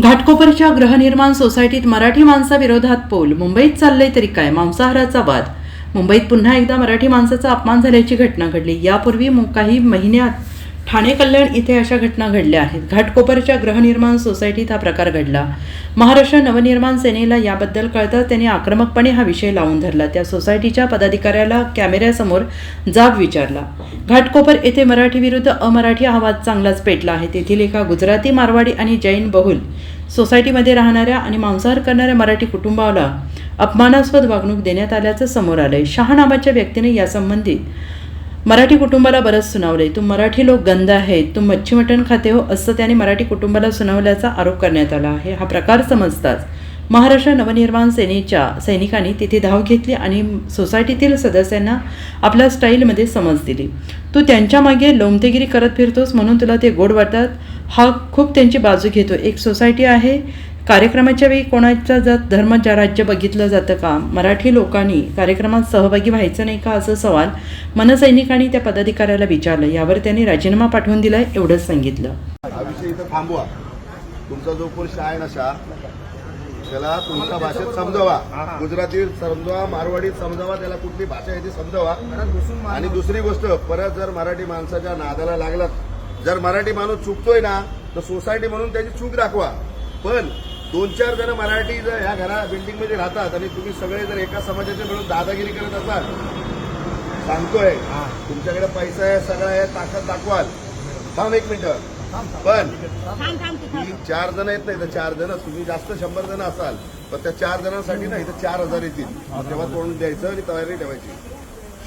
घाटकोपरच्या गृहनिर्माण सोसायटीत मराठी माणसाविरोधात पोल. मुंबईत चाललंय तरी काय? मांसाहाराचा वाद. मुंबईत पुन्हा एकदा मराठी माणसाचा अपमान झाल्याची घटना घडली. यापूर्वी काही महिन्यात ठाणे कल्याण इथे अशा घटना घडल्या आहेत. घाटकोपरच्या गृहनिर्माण सोसायटीत हा प्रकार घडला. महाराष्ट्र नवनिर्माण सेनेला याबद्दल कळता त्यांनी आक्रमकपणे हा विषय लावून धरला. त्या सोसायटीच्या पदाधिकाऱ्याला कॅमेऱ्यासमोर जाब विचारला. घाटकोपर येथे मराठी विरुद्ध अमराठी हा वाद चांगलाच पेटला आहे. तेथील एका गुजराती मारवाडी आणि जैन बहुल सोसायटीमध्ये राहणाऱ्या आणि मांसाहार करणाऱ्या मराठी कुटुंबाला अपमानास्पद वागणूक देण्यात आल्याचं समोर आलंय. शहा नावाच्या व्यक्तीने यासंबंधी मराठी कुटुंबाला बरंच सुनावलंय. तुम मराठी लोक गंद आहेत तुम मच्छी मटण खाते हो असं त्याने मराठी कुटुंबाला सुनावल्याचा आरोप करण्यात आला आहे. हा प्रकार समजताच महाराष्ट्र नवनिर्माण सेनेच्या सैनिकांनी तिथे धाव घेतली आणि सोसायटीतील सदस्यांना आपल्या स्टाईलमध्ये समज दिली. तू त्यांच्या मागे लोमतेगिरी करत फिरतोस म्हणून तुला ते गोड वाटतात. हा खूप त्यांची बाजू घेतो. एक सोसायटी आहे. कार्यक्रमाच्या वेळी कोणाचा जात धर्म ज्या राज्य बघितलं जातं का? मराठी लोकांनी कार्यक्रमात सहभागी व्हायचं नाही का असं सवाल मनसैनिकांनी त्या पदाधिकाऱ्याला विचारलं. यावर त्यांनी राजीनामा पाठवून दिला एवढंच सांगितलं. थांबवा. तुमचा जो कोण आहे त्याला तुमच्या भाषेत समजावा. गुजरातीत समजावा मारवाडीत समजावा त्याला कुठली भाषा आहे ती समजावा. आणि दुसरी गोष्ट परत जर मराठी माणसाच्या नादाला लागलात जर मराठी माणूस चुकतोय ना तर सोसायटी म्हणून त्याची चूक दाखवा. पण दोन चार जण मराठी जर ह्या घरा बिल्डिंगमध्ये राहतात आणि तुम्ही सगळे जर एका समाजाचे मिळून दादागिरी करत असाल सांगतोय तुमच्याकडे पैसा आहे सगळं आहे ताकद दाखवाल. थांब एक मिनिट. पण ही चार जण येत नाही तर चार जण तुम्ही जास्त शंभर जण असाल पण त्या चार जणांसाठी ना इथं चार हजार येतील. तेव्हा तोंड द्यायचं आणि तयारी ठेवायची.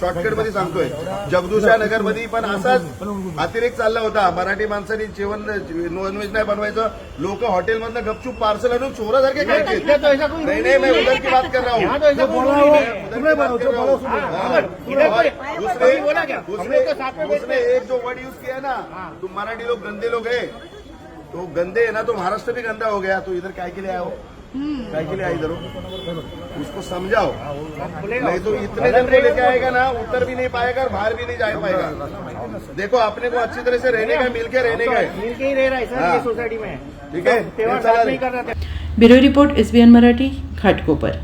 शॉर्टकटमध्ये सांगतोय. जगदूशा नगरमध्ये पण असाच अतिरेक चालला होता. मराठी माणसांनी जेवण नॉनव्हेज नाही बनवायचं. लोक हॉटेलमधनं गपचूप पार्सल आणून चोरासारखे खायचे. नाही नाही मैं उधर की बात कर रहा हूँ. दूसरे एक जो वर्ड यूज किया ना तुम मराठी लोग गंदे लोग है तो गंदे है ना तो महाराष्ट्र भी गंदा हो गया. तो इधर काय के लिए आया हो? काय के लिए आई इधर उसको समझाओ। नहीं तो इतने दिन को लेके आएगा ना उत्तर भी नहीं पाएगा और बाहर भी नहीं जा पाएगा। देखो अपने को अच्छी तरह से रहने का मिलके रहने का मिलके मिल के ही रह रहा है सर हाँ। सोसाइटी में। ठीक है? था। Bureau report SBN Marathi Ghatkopar